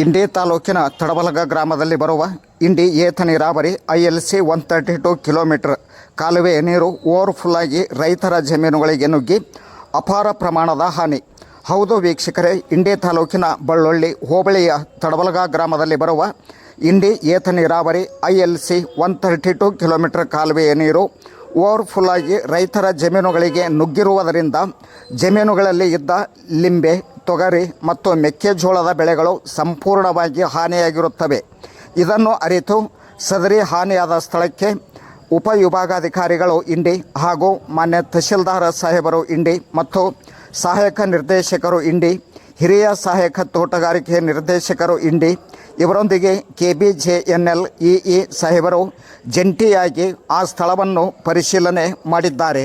ಇಂಡಿ ತಾಲೂಕಿನ ತಡಬಲಗ ಗ್ರಾಮದಲ್ಲಿ ಬರುವ ಇಂಡಿ ಏತ ನೀರಾವರಿ I L C one thirty two kilometre. ಕಾಲುವೆ ನೀರು ಓವರ್ಫುಲ್ ಆಗಿ ರೈತರ ಜಮೀನುಗಳಿಗೆ ನುಗ್ಗಿ ಅಪಾರ ಪ್ರಮಾಣದ ಹಾನಿ. ಹೌದು ವೀಕ್ಷಕರೇ, ಇಂಡಿ ತಾಲೂಕಿನ ಬಳ್ಳೊಳ್ಳಿ ಹೋಬಳಿಯ ತಡಬಲಗ ಗ್ರಾಮದಲ್ಲಿ ಬರುವ ಇಂಡಿ ಏತ ನೀರಾವರಿ I L C one thirty two kilometre ಕಾಲುವೆಯ ನೀರು ಓವರ್ಫುಲ್ ಆಗಿ ರೈತರ ಜಮೀನುಗಳಿಗೆ ನುಗ್ಗಿರುವುದರಿಂದ ಜಮೀನುಗಳಲ್ಲಿ ಇದ್ದ ಲಿಂಬೆ ತೊಗರಿ ಮತ್ತು ಮೆಕ್ಕೆಜೋಳದ ಬೆಳೆಗಳು ಸಂಪೂರ್ಣವಾಗಿ ಹಾನಿಯಾಗಿರುತ್ತವೆ. ಇದನ್ನು ಅರಿತು ಸದರಿ ಹಾನಿಯಾದ ಸ್ಥಳಕ್ಕೆ ಉಪವಿಭಾಗಾಧಿಕಾರಿಗಳು ಇಂಡಿ ಹಾಗೂ ಮಾನ್ಯ ತಹಶೀಲ್ದಾರ್ ಸಾಹೇಬರು ಇಂಡಿ ಮತ್ತು ಸಹಾಯಕ ನಿರ್ದೇಶಕರು ಇಂಡಿ, ಹಿರಿಯ ಸಹಾಯಕ ತೋಟಗಾರಿಕೆ ನಿರ್ದೇಶಕರು ಇಂಡಿ, ಇವರೊಂದಿಗೆ K B J N L E ಸಾಹೇಬರು ಜಂಟಿಯಾಗಿ ಆ ಸ್ಥಳವನ್ನು ಪರಿಶೀಲನೆ ಮಾಡಿದ್ದಾರೆ.